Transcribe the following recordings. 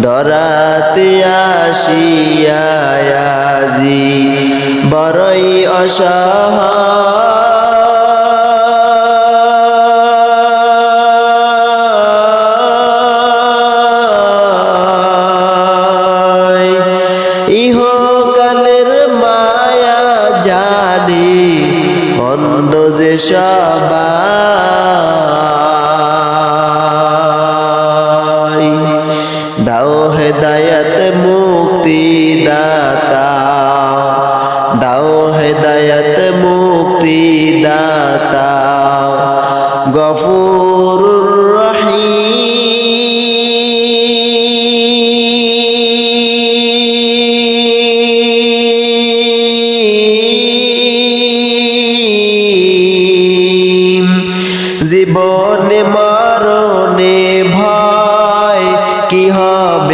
দরাতে আসিয়াজি বড়ই ইহকালের মায়া জালি যে সবাই। হেদায়ত মুক্তি দাতা দাও হেদায়ত মুক্তি দাতা গফুর জীবনে মরণে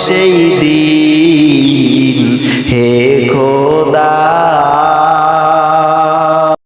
সেই দিন হে